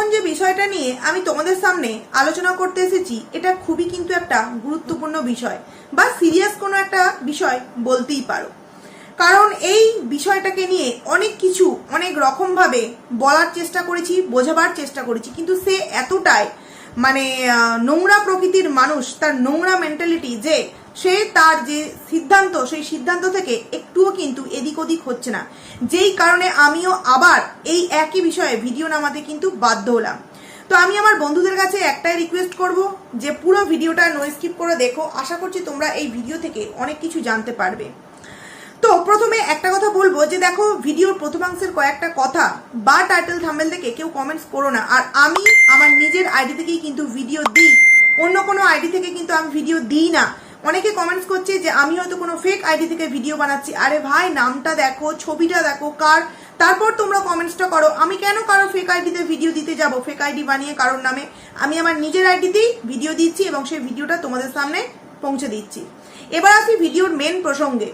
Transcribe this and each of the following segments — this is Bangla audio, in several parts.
এখন যে বিষয়টা নিয়ে আমি তোমাদের সামনে আলোচনা করতে এসেছি, এটা খুবই কিন্তু একটা গুরুত্বপূর্ণ বিষয় বা সিরিয়াস কোনো একটা বিষয় বলতেই পারো। কারণ এই বিষয়টাকে নিয়ে অনেক কিছু অনেক রকমভাবে বলার চেষ্টা করেছি, বোঝাবার চেষ্টা করেছি, কিন্তু সে এতটাই মানে নোংরা প্রকৃতির মানুষ, তার নোংরা মেন্টালিটি যে সে তার যে সিদ্ধান্ত, সেই সিদ্ধান্ত থেকে একটুও কিন্তু এদিক ওদিক হচ্ছে না। যেই কারণে আমিও আবার এই একই বিষয়ে ভিডিও নামাতে কিন্তু বাধ্য হলাম। তো আমি আমার বন্ধুদের কাছে একটাই রিকোয়েস্ট করব যে পুরো ভিডিওটা নো স্কিপ করে দেখো। আশা করছি তোমরা এই ভিডিও থেকে অনেক কিছু জানতে পারবে। তো প্রথমে একটা কথা বলব যে দেখো, ভিডিওর প্রথমাংশের কয়েকটা কথা বা টাইটেল থাম্বেল থেকে কেউ কমেন্টস করো না। আর আমি আমার নিজের আইডি থেকেই কিন্তু ভিডিও দিই। অন্য কোনো আইডি থেকে কিন্তু আমি ভিডিও দিই না। অনেকে কমেন্টস করছে যে, আমি হয়তো কোনো ফেক আইডি থেকে ভিডিও বানাচ্ছি। আরে ভাই, নামটা দেখো, ছবিটা দেখো, কার, তারপর তোমরা কমেন্টসটা করো। আমি কেন কারও ফেক আইডিতে ভিডিও দিতে যাব? ফেক আইডি বানিয়ে কারোর নামে। আমি আমার নিজের আইডিতেই ভিডিও দিচ্ছি এবং সেই ভিডিওটা তোমাদের সামনে পৌঁছে দিচ্ছি। এবার আসি ভিডিওর মেন প্রসঙ্গে।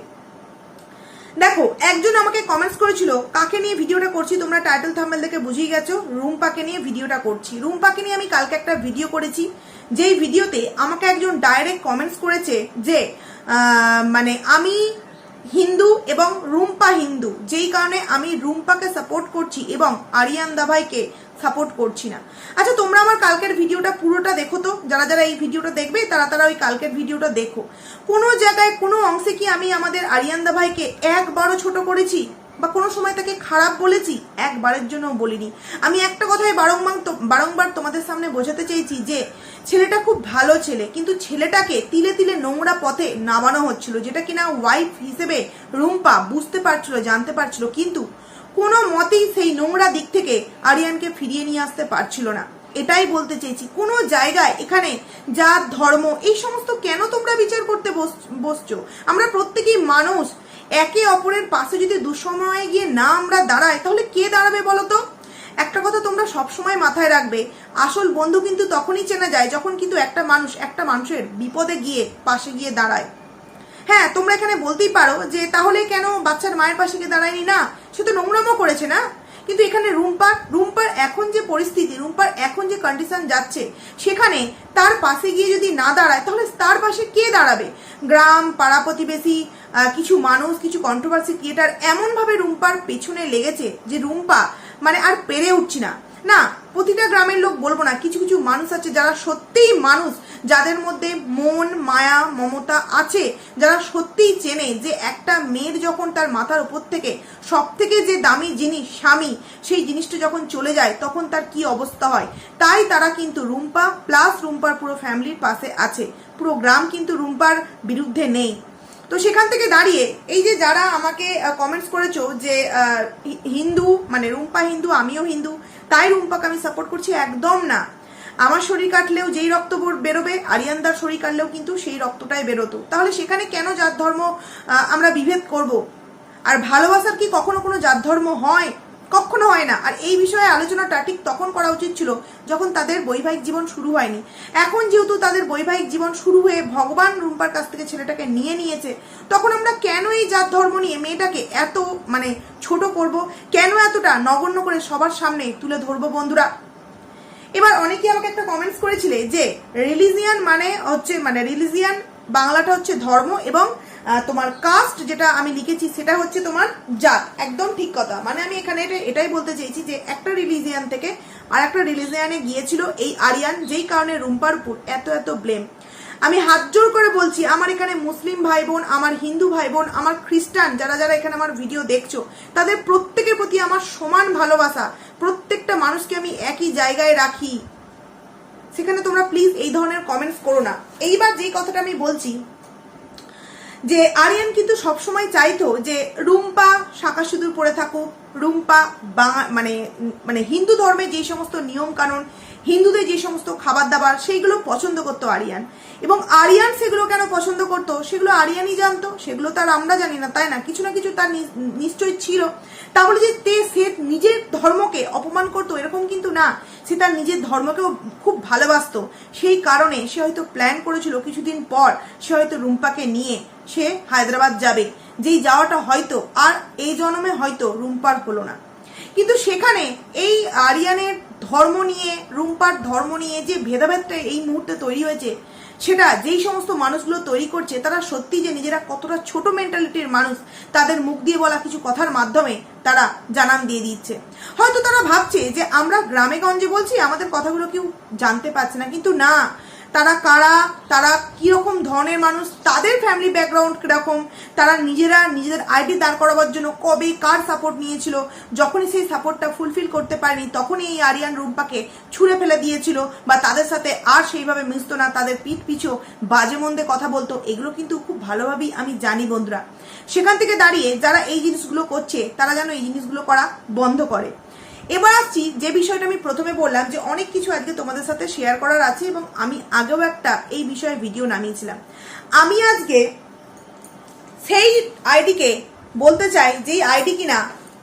দেখো, একজন আমাকে কমেন্টস করেছিল, কাকে নিয়ে ভিডিওটা করছি? তোমরা টাইটেল থাম্বেল দেখে বুঝিয়ে গেছো। রুম্পাকে নিয়ে ভিডিওটা করছি। রুম্পাকে নিয়ে আমি কালকে একটা ভিডিও করেছি। যেই ভিডিওতে আমাকে একজন ডাইরেক্ট কমেন্টস করেছে যে মানে আমি হিন্দু এবং রুম্পা হিন্দু, যেই কারণে আমি রুম্পাকে সাপোর্ট করছি এবং আরিয়ান দাভাইকে সাপোর্ট করছি না। আচ্ছা তোমরা আমার কালকের ভিডিওটা পুরোটা দেখো তো। যারা যারা এই ভিডিওটা দেখবে, তারা তারা ওই কালকের ভিডিওটা দেখো। কোনো জায়গায়, কোনো অংশে কি আমি আমাদের আরিয়ান দাভাইকে একবারও ছোট করেছি? বা কোনো সময় তাকে খারাপ বলেছি, একবারের জন্য বলিনি। আমি একটা কথাই বারংবার বারংবার তোমাদের সামনে বোঝাতে চেয়েছি যে, ছেলেটা খুব ভালো ছেলে, কিন্তু ছেলেটাকে তিলে তিলে নোংরা পথে নামানো হচ্ছিল, যেটা কিনা ওয়াইফ হিসেবে রুম্পা বুঝতে পারছিল, জানতে পারছিল, কিন্তু কোনো মতেই সেই নোংরা দিক থেকে আরিয়ানকে ফিরিয়ে নিয়ে আসতে পারছিল না। এটাই বলতে চেয়েছি, কোনো জায়গায় এখানে জাত, ধর্ম, এই সমস্ত কেন তোমরা বিচার করতে বস- বসছো? আমরা প্রত্যেকেই মানুষ একে অপরের পাশে যদি দুঃসময়ে গিয়ে না আমরা দাঁড়াই, তাহলে কে দাঁড়াবে বলো তো একটা কথা তোমরা সবসময় মাথায় রাখবে, আসল বন্ধু কিন্তু তখনই চেনা যায় যখন কিন্তু একটা মানুষ, একটা মানুষের বিপদে গিয়ে পাশে গিয়ে দাঁড়ায়। হ্যাঁ তোমরা এখানে বলতেই পারো যে তাহলে কেন বাচ্চার মায়ের পাশে গিয়ে দাঁড়ায়নি? না, সে তো নোংরামো করেছে না। কিন্তু এখানে রুম্পার রুম্পার এখন যে পরিস্থিতি, রুম্পার এখন যে কন্ডিশন যাচ্ছে, সেখানে তার পাশে গিয়ে যদি না দাঁড়ায়, তাহলে তার পাশে কে দাঁড়াবে? গ্রাম, পাড়া প্রতিবেশী কিছু মানুষ, কিছু কন্ট্রোভার্সি ক্রিয়েটার এমনভাবে রুম্পার পেছনে লেগেছে যে রুম্পা মানে আর পেরে উঠছি না। না প্রতিটা গ্রামের লোক বলব না, কিছু কিছু মানুষ আছে যারা সত্যিই মানুষ, যাদের মধ্যে মন, মায়া, মমতা আছে, যারা সত্যিই চেনে যে একটা মেয়ের যখন তার মাথার উপর থেকে সব থেকে যে দামি জিনিস স্বামী, সেই জিনিসটা যখন চলে যায়, তখন তার কি অবস্থা হয়? তাই তারা কিন্তু রুম্পা প্লাস রুম্পার পুরো ফ্যামিলির পাশে আছে। পুরো গ্রাম কিন্তু রুম্পার বিরুদ্ধে নেই। তো সেখান থেকে দাঁড়িয়ে, এই যে যারা আমাকে কমেন্টস করেছ যে হিন্দু মানে রুম্পা হিন্দু, আমিও হিন্দু তাই রুম্পাকে আমি সাপোর্ট করছি একদম না। আমার শরীর কাটলেও যেই রক্ত বোর- বেরোবে, আরিয়ানদার শরীর কাটলেও কিন্তু সেই রক্তটাই বেরোতো। তাহলে সেখানে কেন জাত ধর্ম আমরা বিভেদ করব? আর ভালোবাসার কি কখনো কোনো জাত ধর্ম হয়? কখনো হয় না। আর এই বিষয়ে আলোচনাটা ঠিক তখন করা উচিত ছিল যখন তাদের বৈবাহিক জীবন শুরু হয়নি। এখন যেহেতু তাদের বৈবাহিক জীবন শুরু হয়ে ভগবান রুম্পার কাছ থেকে ছেলেটাকে নিয়ে নিয়েছে, তখন আমরা কেন এই জাত ধর্ম নিয়ে মেয়েটাকে এত মানে ছোট করব? কেন এতটা নগণ্য করে সবার সামনে তুলে ধরবো বন্ধুরা? এবার অনেকে আমাকে একটা কমেন্টস করেছিলে যে, রিলিজিয়ান মানে হচ্ছে মানে রিলিজিয়ান বাংলাটা হচ্ছে ধর্ম এবং তোমার কাস্ট যেটা আমি লিখেছি, সেটা হচ্ছে তোমার জাত। একদম ঠিক কথা। মানে আমি এখানে এটা- এটাই বলতে চেয়েছি যে, একটা রিলিজিয়ান থেকে আর একটা রিলিজিয়ানে গিয়েছিল এই আরিয়ান, যেই কারণে রুম্পার উপর এত এত ব্লেম আমি হাত জোর করে বলছি, আমার এখানে মুসলিম ভাই বোন আমার হিন্দু ভাই বোন আমার খ্রিস্টান, যারা যারা এখানে আমার ভিডিও দেখছ, তাদের প্রত্যেকের প্রতি আমার সমান ভালোবাসা। প্রত্যেকটা মানুষকে আমি একই জায়গায় রাখি। সেখানে তোমরা প্লিজ এই ধরনের কমেন্টস করো না। এইবার যেই কথাটা আমি বলছি যে আরিয়ান কিন্তু সবসময় চাইতো যে রুম্পা শাঁখা সিঁদুর পরে থাকুক, রুম্পা বা মানে মানে হিন্দু ধর্মে যে সমস্ত নিয়ম কানুন হিন্দুদের যে সমস্ত খাবার দাবার সেইগুলো পছন্দ করতো আরিয়ান। এবং আরিয়ান সেগুলো কেন পছন্দ করতো? সেগুলো আরিয়ানই জানতো, সেগুলো তার আমরা জানি না, তাই না? কিছু না কিছু তার নিশ্চয়ই ছিল। তা বলে যে তে সে নিজের ধর্মকে অপমান করতো এরকম কিন্তু না। সে তার নিজের ধর্মকেও খুব ভালোবাসতো। সেই কারণে সে হয়তো প্ল্যান করেছিল কিছুদিন পর সে হয়তো রুম্পাকে নিয়ে সে হায়দ্রাবাদ যাবে। যেই যাওয়াটা হয়তো, আর এই জন্মে হয়তো রুম্পার হলো না। কিন্তু সেখানে এই আরিয়ানের ধর্ম নিয়ে, রুম্পার ধর্ম নিয়ে যে ভেদাভেদটা এই মুহূর্তে তৈরি হয়েছে, সেটা যেই সমস্ত মানুষগুলো তৈরি করছে, তারা সত্যি যে নিজেরা কতটা ছোট মেন্টালিটির মানুষ, তাদের মুখ দিয়ে বলা কিছু কথার মাধ্যমে তারা জানান দিয়ে দিচ্ছে। হয়তো তারা ভাবছে যে আমরা গ্রামে গঞ্জে বলছি, আমাদের কথাগুলো কেউ জানতে পারছে না। কিন্তু না তারা কারা, তারা কীরকম ধরনের মানুষ, তাদের ফ্যামিলি ব্যাকগ্রাউন্ড কীরকম, তারা নিজেরা নিজেদের আইডি দাঁড় করাবার জন্য কবে কার সাপোর্ট নিয়েছিল, যখনই সেই সাপোর্টটা ফুলফিল করতে পারেনি, তখনই এই আরিয়ান রুম্পাকে ছুঁড়ে ফেলে দিয়েছিল বা তাদের সাথে আর সেইভাবে মিশতো না, তাদের পিঠ পিছু বাজে মন্দে কথা বলতো, এগুলো কিন্তু খুব ভালোভাবেই আমি জানি বন্ধুরা। সেখান থেকে দাঁড়িয়ে যারা এই জিনিসগুলো করছে, তারা যেন এই জিনিসগুলো করা বন্ধ করে। এবার আসছি যে বিষয়টা আমি প্রথমে বললাম যে অনেক কিছু আজকে তোমাদের সাথে শেয়ার করার আছে এবং আমি আগেও একটা এই বিষয়ে ভিডিও নামিয়েছিলাম। আমি আজকে সেই আইডিকে বলতে চাই যেই আইডি কিনা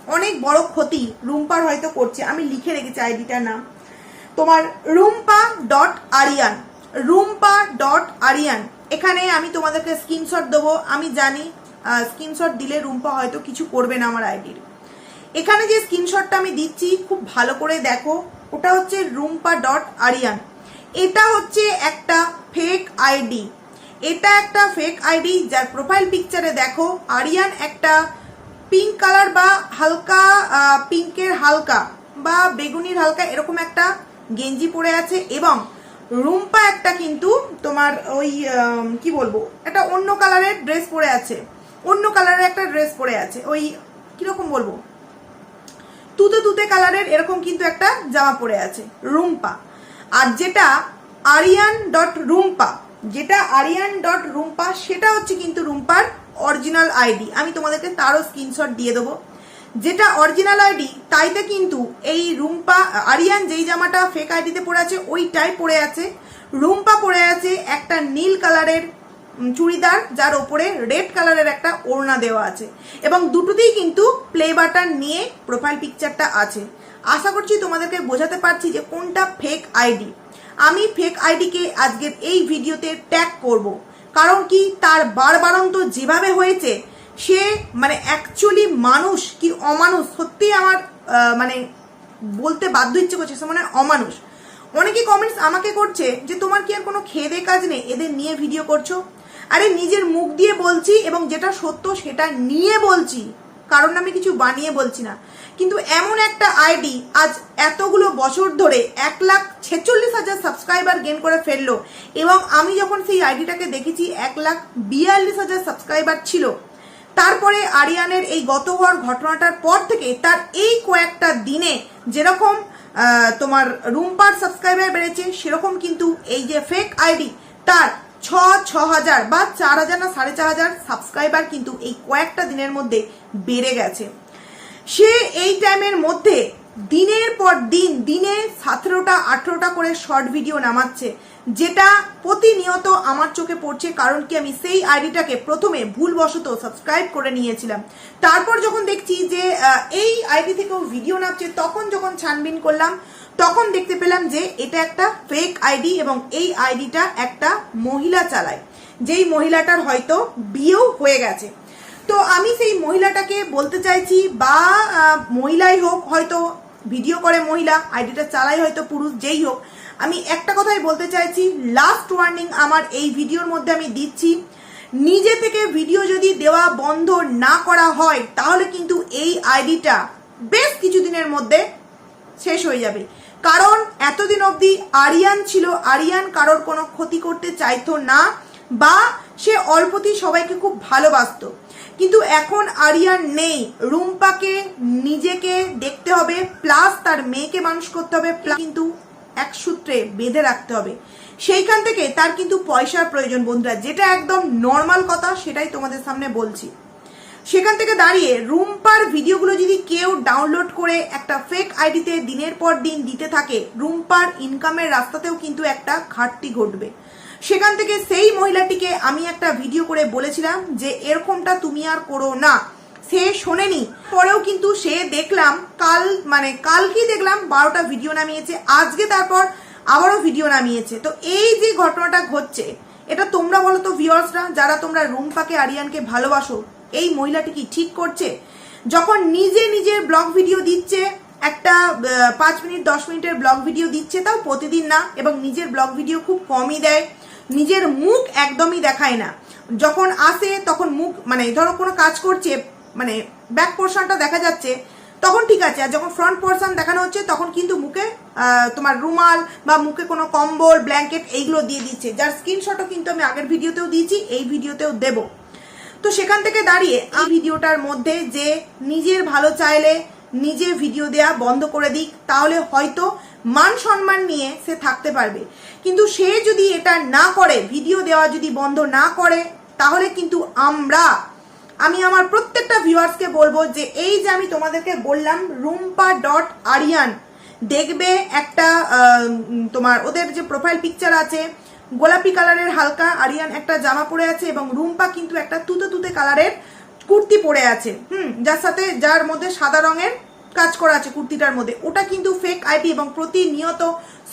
অনেক বড় ক্ষতি রুম্পার হয়তো করছে। আমি লিখে রেখেছি আইডিটার নাম। তোমার রুম্পা ডট আরিয়ান। রুম্পা ডট আরিয়ান। এখানে আমি তোমাদেরকে স্ক্রিনশট দেবো। আমি জানি স্ক্রিনশট দিলে রুম্পা হয়তো কিছু করবে না আমার আইডির এখানে যে স্ক্রিনশটটা আমি দিচ্ছি, খুব ভালো করে দেখো। ওটা হচ্ছে রুম্পা ডট আরিয়ান। এটা হচ্ছে একটা ফেক আইডি এটা একটা ফেক আইডি যার প্রোফাইল পিকচারে দেখো, আরিয়ান একটা পিঙ্ক কালার বা হালকা পিঙ্কের হালকা বা বেগুনির হালকা এরকম একটা গেঞ্জি পরে আছে এবং রুম্পা একটা কিন্তু তোমার ওই কি বলব, একটা অন্য কালারের ড্রেস পরে আছে। অন্য কালারের একটা ড্রেস পরে আছে। ওই, কীরকম বলব? তুতে তুতে কালারের এরকম কিন্তু একটা জামা পরে আছে, রুম্পা। আর যেটা আরিয়ান ডট রুম্পা, যেটা আরিয়ান ডট রুম্পা, সেটা হচ্ছে কিন্তু রুম্পার অরিজিনাল আইডি আমি তোমাদেরকে তারও স্ক্রিনশট দিয়ে দেবো। যেটা অরিজিনাল আইডি তাইতে কিন্তু এই রুম্পা, আরিয়ান যেই জামাটা ফেক আইডিতে পরে আছে, ওইটাই পরে আছে। রুম্পা পরে আছে একটা নীল কালারের চুড়িদার, যার ওপরে রেড কালারের একটা ওড়না দেওয়া আছে। এবং দুটোতেই কিন্তু প্লে বাটন নিয়ে প্রোফাইল পিকচারটা আছে। আশা করছি তোমাদেরকে বোঝাতে পারছি যে কোনটা ফেক আইডি আমি ফেক আইডিকে আজকের এই ভিডিওতে ট্যাগ করব। কারণ কি? তার বারবারন্ত যেভাবে হয়েছে, সে মানে অ্যাকচুয়ালি মানুষ কি অমানুষ? সত্যি আমার মানে বলতে বাধ্য ইচ্ছে করছে, সে মানে অমানুষ। অনেকে কমেন্টস আমাকে করছে যে, তোমার কি আর কোনো খেদে কাজ নেই? এদের নিয়ে ভিডিও করছ? আরে নিজের মুখ দিয়ে বলছি এবং যেটা সত্য সেটা নিয়ে বলছি। কারণ আমি কিছু বানিয়ে বলছি না। কিন্তু এমন একটা আইডি আজ এতগুলো বছর ধরে এক লাখ ছেচল্লিশ হাজার সাবস্ক্রাইবার গেন করে ফেলল এবং আমি যখন সেই আইডিটাকে দেখেছি, এক লাখ বিয়াল্লিশ হাজার সাবস্ক্রাইবার ছিল। তারপরে আরিয়ানের এই গত হওয়ার ঘটনাটার পর থেকে তার এই কয়েকটা দিনে যেরকম তোমার রুম্পার সাবস্ক্রাইবার বেড়েছে, সেরকম কিন্তু এই যে ফেক আইডি, তার ছ ছ হাজার বা চার হাজার না, সাড়ে চার হাজার সাবস্ক্রাইবার কিন্তু এই কয়েকটা দিনের মধ্যে বেড়ে গেছে। সে এই টাইমের মধ্যে দিনের পর দিন, দিনে সতেরোটা, আঠেরোটা করে শর্ট ভিডিও নামাচ্ছে, যেটা প্রতিনিয়ত আমার চোখে পড়ছে কারণ কি আমি সেই আইডিটাকে প্রথমে ভুলবশত সাবস্ক্রাইব করে নিয়েছিলাম। তারপর যখন দেখছি যে এই আইডি থেকেও ভিডিও নামছে, তখন যখন ছানবিন করলাম তখন দেখতে পেলাম যে এটা একটা ফেক আইডি এবং এই আইডিটা একটা মহিলা চালায়। যেই মহিলাটার হয়তো বিয়েও হয়ে গেছে। তো আমি সেই মহিলাটাকে বলতে চাইছি, বা মহিলাই হোক, হয়তো ভিডিও করে মহিলা আইডিটা চালাই হয়তো পুরুষ, যেই হোক। আমি একটা কথাই বলতে চাইছি লাস্ট ওয়ার্নিং আমার এই ভিডিওর মধ্যে আমি দিচ্ছি, নিজে থেকে ভিডিও যদি দেওয়া বন্ধ না করা হয়, তাহলে কিন্তু এই আইডিটা বেশ কিছুদিনের মধ্যে শেষ হয়ে যাবে। কারণ এতদিন অবধি আরিয়ান ছিল, আরিয়ান কারোর কোনো ক্ষতি করতে চাইতো না বা সে অল্পতেই সবাইকে খুব ভালোবাসত। কিন্তু এখন আরিয়ান নেই। রুম্পাকে নিজেকে দেখতে হবে, প্লাস তার মেয়েকে মানুষ করতে হবে plus কিন্তু এক সূত্রে বেঁধে রাখতে হবে। সেইখান থেকে তার কিন্তু পয়সার প্রয়োজন বন্ধুরা। যেটা একদম নর্মাল কথা, সেটাই তোমাদের সামনে বলছি। সেখান থেকে দাঁড়িয়ে রুম্পার ভিডিওগুলো যদি কেউ ডাউনলোড করে একটা ফেক আইডিতে দিনের পর দিন দিতে থাকে, রুম্পার ইনকামের রাস্তাতেও কিন্তু একটা ঘাটতি ঘটবে। সেখান থেকে সেই মহিলাটিকে আমি একটা ভিডিও করে বলেছিলাম যে, এরকমটা তুমি আর করো না। সে শোনেনি। পরেও কিন্তু সে দেখলাম, কাল মানে কালকেই দেখলাম বারোটা ভিডিও নামিয়েছে, আজকে তারপর আবারও ভিডিও নামিয়েছে। তো এই যে ঘটনাটা ঘটছে, এটা তোমরা বলো তো ভিউয়ার্সরা যারা তোমরা রুম্পাকে, আরিয়ানকে ভালোবাসো এই মহিলাটি কি ঠিক করছে? যখন নিজে নিজের ব্লগ ভিডিও দিচ্ছে, একটা পাঁচ মিনিট, দশ মিনিটের ব্লগ ভিডিও দিচ্ছে, তাও প্রতিদিন না, এবং নিজের ব্লগ ভিডিও খুব কমই দেয়, নিজের মুখ একদমই দেখায় না। যখন আসে, তখন মুখ মানে ধরো কোনো কাজ করছে মানে ব্যাক পোর্শনটা দেখা যাচ্ছে, তখন ঠিক আছে, আর যখন ফ্রন্ট পোর্শন দেখানো হচ্ছে, তখন কিন্তু মুখে তোমার রুমাল বা মুখে কোনো কম্বল ব্ল্যাঙ্কেট এইগুলো দিয়ে দিচ্ছে। যার স্ক্রিনশটও কিন্তু আমি আগের ভিডিওতেও দিয়েছি, এই ভিডিওতেও দেবো। তো সেখান থেকে দাঁড়িয়ে এই ভিডিওটার মধ্যে যে নিজের ভালো চাইলে নিজে ভিডিও দেয়া বন্ধ করে দিক, তাহলে হয়তো মান সম্মান নিয়ে সে থাকতে পারবে। কিন্তু সে যদি এটা না করে, ভিডিও দেওয়া যদি বন্ধ না করে, তাহলে কিন্তু আমরা, আমি আমার প্রত্যেকটা ভিউয়ার্সকে বলব যে এই যে আমি তোমাদেরকে বললাম, রুম্পা ডট আরিয়ান, দেখবে একটা তোমার ওদের যে প্রোফাইল পিকচার আছে গোলাপি কালারের হালকা আরিয়ান একটা জামা পরে আছে এবং রুম্পা কিন্তু একটা তুতে তুতে কালারের কুর্তি পরে আছে। হুম, যার সাথে, যার মধ্যে সাদা রঙের কাজ করা আছে কুর্তিটার মধ্যে। ওটা কিন্তু ফেক আইডি এবং প্রতিনিয়ত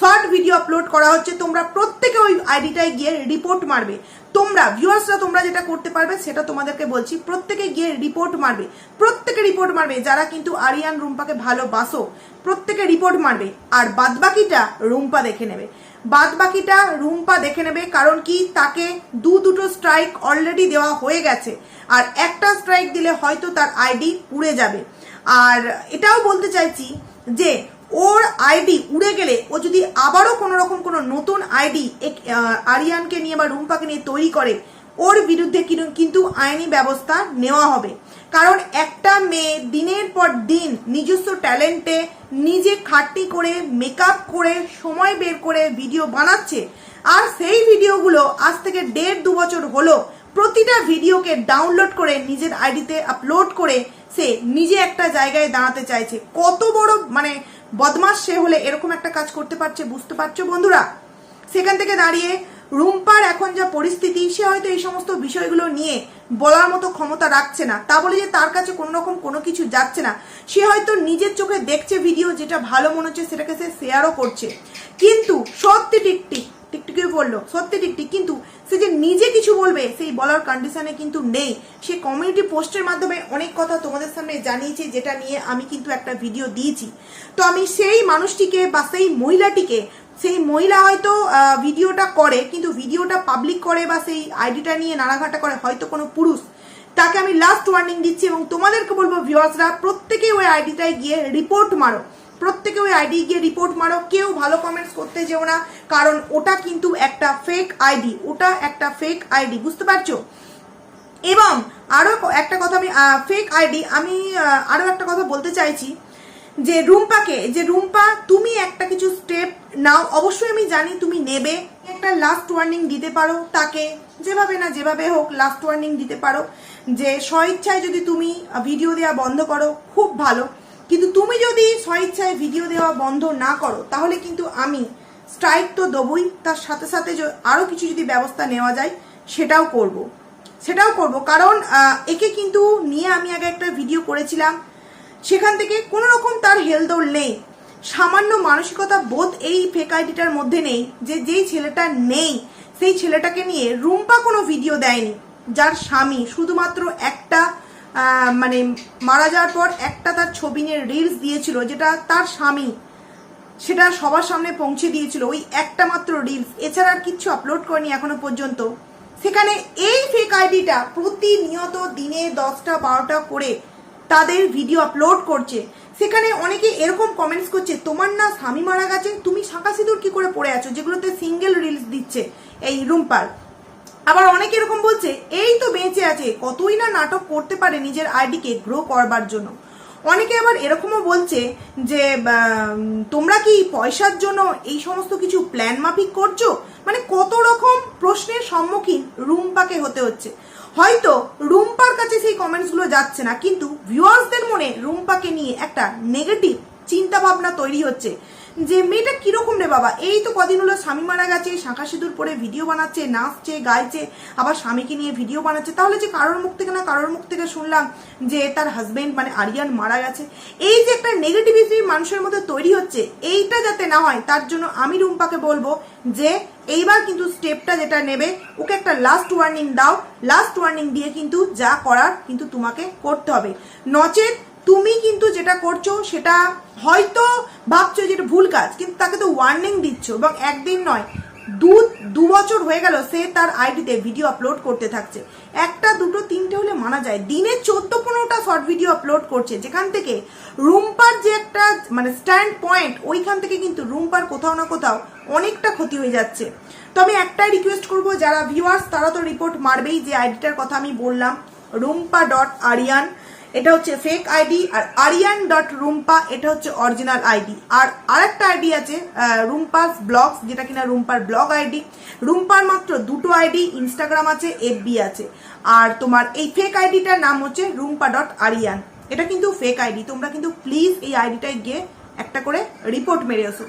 শর্ট ভিডিও আপলোড করা হচ্ছে। তোমরা প্রত্যেকে ওই আইডিটায় গিয়ে রিপোর্ট মারবে। তোমরা ভিউয়ার্সরা তোমরা যেটা করতে পারবে, সেটা তোমাদেরকে বলছি, প্রত্যেকে গিয়ে রিপোর্ট মারবে। প্রত্যেকে রিপোর্ট মারবে, যারা কিন্তু আরিয়ান, রুম্পাকে ভালোবাসো, প্রত্যেকে রিপোর্ট মারবে। আর বাদবাকিটা রুম্পা দেখে নেবে। বাদ বাকিটা রুম্পা দেখে নেবে, কারণ কি তাকে দু দুটো স্ট্রাইক অলরেডি দেওয়া হয়ে গেছে। আর একটা স্ট্রাইক দিলে হয়তো তার আইডি উড়ে যাবে। আর এটাও বলতে চাইছি যে, ওর আইডি উড়ে গেলে ও যদি আবারও কোনো রকম কোনো নতুন আইডি আরিয়ানকে নিয়ে বা রুম্পাকে নিয়ে তৈরি করে ওর বিরুদ্ধে কিন্তু- আইনি ব্যবস্থা নেওয়া হবে। কারণ একটা মেয়ে দিনের পর দিন নিজস্ব ট্যালেন্টে নিজে খাটনি করে, মেকআপ করে, সময় বের করে ভিডিও বানাচ্ছে। আর সেই ভিডিওগুলো আজ থেকে দেড় দু বছর হলো প্রতিটা ভিডিওকে ডাউনলোড করে নিজের আইডিতে আপলোড করে সে নিজে একটা জায়গায় দাঁড়াতে চাইছে। কত বড় মানে বদমাস সে হলে এরকম একটা কাজ করতে পারছে, বুঝতে পারছ বন্ধুরা? সেখান থেকে দাঁড়িয়ে রুম্পার এখন যা পরিস্থিতি, সে হয়তো এই সমস্ত বিষয়গুলো নিয়ে বলার মতো ক্ষমতা রাখছে না। তা বলে যে তার কাছে কোনো রকম কোনো কিছু যাচ্ছে না। সে হয়তো নিজের চোখে দেখছে ভিডিও, যেটা ভালো মনে হচ্ছে সেটাকে সে শেয়ারও করছে। কিন্তু সত্যি টিকটিক টিকটিকে বলল সত্যি টিকটিক। কিন্তু সে যে নিজে কিছু বলবে, সেই বলার কন্ডিশনে কিন্তু নেই। সে কমিউনিটি পোস্টের মাধ্যমে অনেক কথা তোমাদের সামনে জানিয়েছে, যেটা নিয়ে আমি কিন্তু একটা ভিডিও দিয়েছি। তো আমি সেই মানুষটিকে বা সেই মহিলাটিকে, সেই মহিলা হয়তো ভিডিওটা করে, কিন্তু ভিডিওটা পাবলিক করে বা সেই আইডিটা নিয়ে নাড়াঘাটা করে হয়তো কোনো পুরুষ। তাকে আমি লাস্ট ওয়ার্নিং দিচ্ছি এবং তোমাদেরকে বলব ভিউয়ার্সরা প্রত্যেকেই ওই আইডিটায় গিয়ে রিপোর্ট মারো। প্রত্যেকে ওই আইডি গিয়ে রিপোর্ট মারো, কেউ ভালো কমেন্টস করতে যেও না, কারণ ওটা কিন্তু একটা ফেক আইডি ওটা একটা ফেক আইডি বুঝতে পারছ? এবং আরও একটা কথা আমি ফেক আইডি আমি আরও একটা কথা বলতে চাইছি, যে রুম্পাকে, যে রুম্পা, তুমি একটা কিছু স্টেপ নাও, অবশ্যই আমি জানি তুমি নেবে, একটা লাস্ট ওয়ার্নিং দিতে পারো তাকে, যেভাবে না যেভাবে হোক লাস্ট ওয়ার্নিং দিতে পারো, যে স্বইচ্ছায় যদি তুমি ভিডিও দেওয়া বন্ধ করো, খুব ভালো। কিন্তু তুমি যদি স্বইচ্ছায় ভিডিও দেওয়া বন্ধ না করো, তাহলে কিন্তু আমি স্ট্রাইক তো দেবই। তার সাথে সাথে আরও কিছু যদি ব্যবস্থা নেওয়া যায়, সেটাও করব। সেটাও করব। কারণ একে কিন্তু নিয়ে আমি আগে একটা ভিডিও করেছিলাম। সেখান থেকে কোনো রকম তার হেলদোল নেই। সামান্য মানসিকতা বোধ এই ফেক আইডিটার মধ্যে নেই যে, যেই ছেলেটা নেই, সেই ছেলেটাকে নিয়ে রুম্পা কোনো ভিডিও দেয়নি। যার স্বামী শুধুমাত্র একটা মানে মারা যাওয়ার পর একটা তার ছবি নিয়ে রিলস দিয়েছিল, যেটা তার স্বামী, সেটা সবার সামনে পৌঁছে দিয়েছিল, ওই একটা মাত্র রিলস এছাড়া আর কিচ্ছু আপলোড করেনি এখনও পর্যন্ত। সেখানে এই ফেক আইডিটা প্রতিনিয়ত দিনে দশটা, বারোটা করে তাদের ভিডিও আপলোড করছে। সেখানে অনেকে এরকম কমেন্টস করছে, তোমার না স্বামী মারা গেছে, তুমি শাঁকা সিঁদুর কি করে পড়ে আছো? যেগুলোতে সিঙ্গেল রিলস দিচ্ছে এই রুম্পার আবার অনেকে এরকম বলছে, এই তো বেঁচে আছে, কতই না নাটক করতে পারে নিজের আইডিকে গ্রো করবার জন্য। অনেকে আবার এরকমও বলছে যে তোমরা কি পয়সার জন্য এই সমস্ত কিছু প্ল্যান মাফিক করছ? মানে কত রকম প্রশ্নের সম্মুখীন রুম্পাকে হতে হচ্ছে। হয়তো রুম্পার কাছে সেই কমেন্টসগুলো যাচ্ছে না, কিন্তু ভিউয়ার্সদের মনে রুম্পাকে নিয়ে একটা নেগেটিভ চিন্তা ভাবনা তৈরি হচ্ছে। যে মেয়েটা কীরকম রে বাবা? এই তো কদিন হলো স্বামী মারা গেছে, শাঁখা সিঁদুর পরে ভিডিও বানাচ্ছে, নাচছে, গাইছে, আবার স্বামীকে নিয়ে ভিডিও বানাচ্ছে। তাহলে যে কারোর মুখ থেকে না কারোর মুখ থেকে শুনলাম যে তার হাজবেন্ড মানে আরিয়ান মারা গেছে। এই যে একটা নেগেটিভিটি মানুষের মধ্যে তৈরি হচ্ছে, এইটা যাতে না হয়, তার জন্য আমি রুম্পাকে বলব যে এইবার কিন্তু স্টেপটা যেটা নেবে, ওকে একটা লাস্ট ওয়ার্নিং দাও। লাস্ট ওয়ার্নিং দিয়ে কিন্তু যা করার কিন্তু তোমাকে করতে হবে। নচেত তুমি কিন্তু যেটা করছ, সেটা হয়তো ভাবছ যেটা ভুল কাজ, কিন্তু তাকে তো ওয়ার্নিং দিচ্ছ এবং একদিন নয়, দু দু বছর হয়ে গেল সে তার আইডিতে ভিডিও আপলোড করতে থাকছে। একটা, দুটো, তিনটে হলে মানা যায়। দিনে চোদ্দ, পনেরোটা শর্ট ভিডিও আপলোড করছে, যেখান থেকে রুম্পার যে একটা মানে স্ট্যান্ড পয়েন্ট ওইখান থেকে কিন্তু রুম্পার কোথাও না কোথাও অনেকটা ক্ষতি হয়ে যাচ্ছে। তবে একটাই রিকোয়েস্ট করব, যারা ভিউয়ার্স তারা তো রিপোর্ট মারবেই যে আইডিটার কথা আমি বললাম, রুম্পা ডট আরিয়ান এটা হচ্ছে ফেক আইডি আর আরিয়ান ডট রুম্পা এটা হচ্ছে অরিজিনাল আইডি আর আরেকটা আইডি আছে রুম্পাস ব্লগস যেটা কিনা রুম্পার ব্লগ আইডি রুম্পার মাত্র দুটো আইডি ইনস্টাগ্রাম আছে এফবি আছে। আর তোমার এই ফেক আইডিটার নাম হচ্ছে রুম্পা ডট আরিয়ান এটা কিন্তু ফেক আইডি তোমরা কিন্তু প্লিজ এই আইডিটায় গিয়ে একটা করে রিপোর্ট মেরে এসো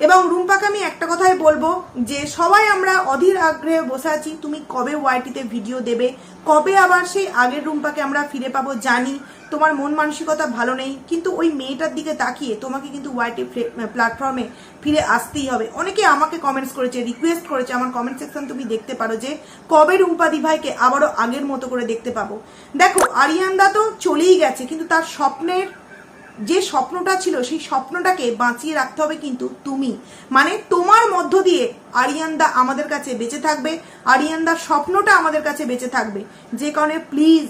এবং রুম্পাকে আমি একটা কথাই বলব যে সবাই আমরা অধীর আগ্রহে বসে আছি, তুমি কবে ওয়াইটিতে ভিডিও দেবে, কবে আবার সেই আগের রুম্পাকে আমরা ফিরে পাবো জানি, তোমার মন মানসিকতা ভালো নেই, কিন্তু ওই মেয়েটার দিকে তাকিয়ে তোমাকে কিন্তু ওয়াইটি প্ল্যাটফর্মে ফিরে আসতেই হবে। অনেকে আমাকে কমেন্টস করেছে রিকোয়েস্ট করেছে, আমার কমেন্ট সেকশন তুমি দেখতে পারো যে কবে রুম্পা দি ভাইকে আবারও আগের মতো করে দেখতে পাবো। দেখো, আরিয়ানদা তো চলেই গেছে, কিন্তু তার স্বপ্নের যে স্বপ্নটা ছিল, সেই স্বপ্নটাকে বাঁচিয়ে রাখতে হবে কিন্তু তুমি। মানে তোমার মধ্য দিয়ে আরিয়ানদা আমাদের কাছে বেঁচে থাকবে, আরিয়ানদার স্বপ্নটা আমাদের কাছে বেঁচে থাকবে। যে কারণে প্লিজ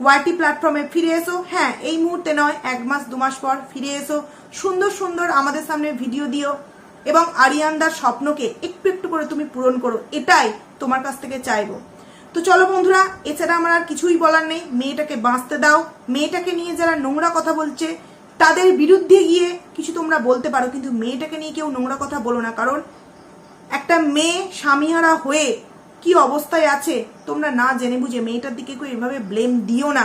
ওয়াইটি প্ল্যাটফর্মে ফিরে এসো। হ্যাঁ এই মুহূর্তে নয়, এক মাস, দু মাস পর ফিরে এসো। সুন্দর সুন্দর আমাদের সামনে ভিডিও দিও এবং আরিয়ানদার স্বপ্নকে একটু একটু করে তুমি পূরণ করো। এটাই তোমার কাছ থেকে চাইব। তো চলো বন্ধুরা, এছাড়া আমার আর কিছুই বলার নেই। মেয়েটাকে বাঁচতে দাও। মেয়েটাকে নিয়ে যারা নোংরা কথা বলছে, তাদের বিরুদ্ধে গিয়ে কিছু তোমরা বলতে পারো, কিন্তু মেয়েটাকে নিয়ে কেউ নোংরা কথা বলো না। কারণ একটা মেয়ে স্বামীহারা হয়ে কি অবস্থায় আছে, তোমরা না জেনে বুঝে মেয়েটার দিকে কেউ এভাবে ব্লেম দিও না।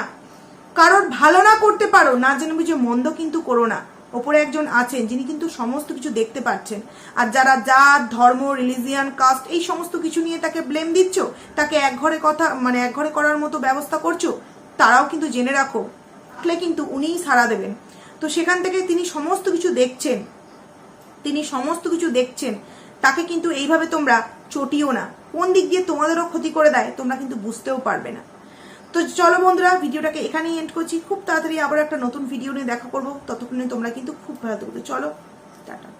কারোর ভালো না করতে পারো, না জেনে বুঝে মন্দ কিন্তু করো না। ওপরে একজন আছেন, যিনি কিন্তু সমস্ত কিছু দেখতে পাচ্ছেন। আর যারা জাত, ধর্ম রিলিজিয়ান কাস্ট এই সমস্ত কিছু নিয়ে তাকে ব্লেম দিচ্ছ? তাকে এক ঘরে কথা মানে এক ঘরে করার মতো ব্যবস্থা করছ? তারাও কিন্তু জেনে রাখো থাকলে কিন্তু উনিই সাড়া দেবেন। তো সেখান থেকে তিনি সমস্ত কিছু দেখছেন, তিনি সমস্ত কিছু দেখছেন, তাকে কিন্তু এইভাবে তোমরা চটিও না। কোন দিক দিয়ে তোমাদেরও ক্ষতি করে দেয়, তোমরা কিন্তু বুঝতেও পারবে না। তো চলো বন্ধুরা, ভিডিওটাকে এখানেই এন্ড করছি। খুব তাড়াতাড়ি আবার একটা নতুন ভিডিও নিয়ে দেখা করব। ততক্ষণে তোমরা কিন্তু খুব ভালো থাকবে চলো, টাটা।